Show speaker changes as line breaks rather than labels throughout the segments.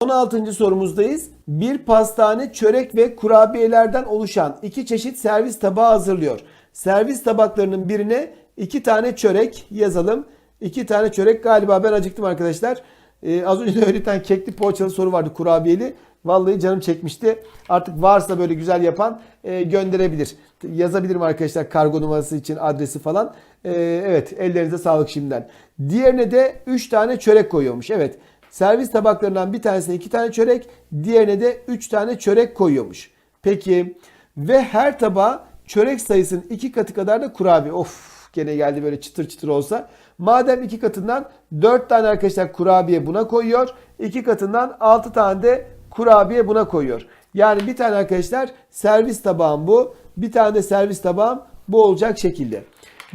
16. sorumuzdayız. Bir pastane çörek ve kurabiyelerden oluşan iki çeşit servis tabağı hazırlıyor. Servis tabaklarının birine iki tane çörek yazalım. İki tane çörek galiba ben acıktım arkadaşlar. Ee, az önce de öyle bir tane kekli poğaçalı soru vardı kurabiyeli. Vallahi canım çekmişti. Artık varsa böyle güzel yapan e, gönderebilir. Yazabilirim arkadaşlar kargo numarası için adresi falan. E, evet ellerinize sağlık şimdiden. Diğerine de 3 tane çörek koyuyormuş. Evet servis tabaklarından bir tanesine 2 tane çörek diğerine de 3 tane çörek koyuyormuş. Peki ve her tabağa çörek sayısının 2 katı kadar da kurabiye. Of gene geldi böyle çıtır çıtır olsa. Madem iki katından 4 tane arkadaşlar kurabiye buna koyuyor. 2 katından 6 tane de kurabiye buna koyuyor. Yani bir tane arkadaşlar servis tabağım bu. Bir tane de servis tabağım bu olacak şekilde.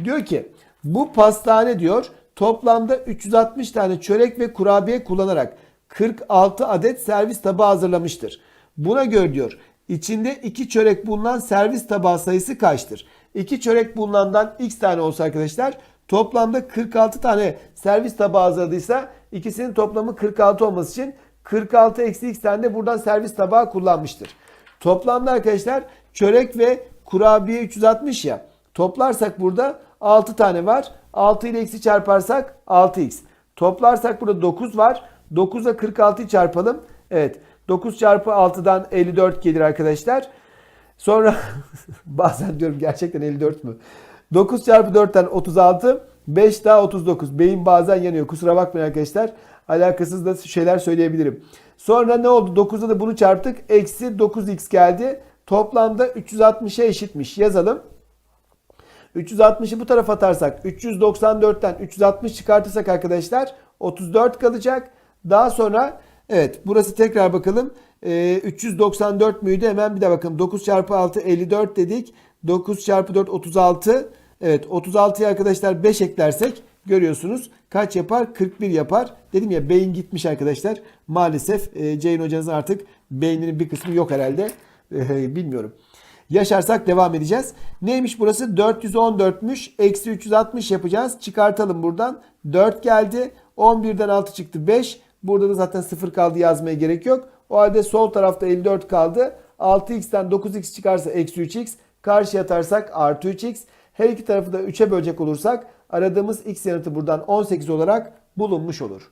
Diyor ki bu pastane diyor toplamda 360 tane çörek ve kurabiye kullanarak 46 adet servis tabağı hazırlamıştır. Buna göre diyor içinde 2 çörek bulunan servis tabağı sayısı kaçtır? 2 çörek bulunandan x tane olsa arkadaşlar toplamda 46 tane servis tabağı hazırladıysa ikisinin toplamı 46 olması için 46 eksi x tane de buradan servis tabağı kullanmıştır. Toplamda arkadaşlar çörek ve kurabiye 360 ya. Toplarsak burada 6 tane var. 6 ile x'i çarparsak 6x. Toplarsak burada 9 var. 9'a 46'yı çarpalım. Evet. 9 çarpı 6'dan 54 gelir arkadaşlar. Sonra bazen diyorum gerçekten 54 mü? 9 çarpı 4'ten 36. 5 daha 39. Beyin bazen yanıyor. Kusura bakmayın arkadaşlar. Alakasız da şeyler söyleyebilirim. Sonra ne oldu? 9'da da bunu çarptık. Eksi 9x geldi. Toplamda 360'a eşitmiş. Yazalım. 360'ı bu tarafa atarsak 394'ten 360 çıkartırsak arkadaşlar 34 kalacak. Daha sonra evet burası tekrar bakalım. Ee, 394 müydü? Hemen bir daha bakalım. 9 çarpı 6 54 dedik. 9 çarpı 4 36. Evet 36'ya arkadaşlar 5 eklersek görüyorsunuz kaç yapar? 41 yapar. Dedim ya beyin gitmiş arkadaşlar. Maalesef e, Ceyhun hocanızın artık beyninin bir kısmı yok herhalde. E, bilmiyorum. Yaşarsak devam edeceğiz. Neymiş burası? 414'müş. Eksi 360 yapacağız. Çıkartalım buradan. 4 geldi. 11'den 6 çıktı 5. Burada da zaten 0 kaldı yazmaya gerek yok. O halde sol tarafta 54 kaldı. 6x'ten 9x çıkarsa eksi 3x. Karşıya atarsak artı 3x. Her iki tarafı da 3'e bölecek olursak aradığımız x yanıtı buradan 18 olarak bulunmuş olur.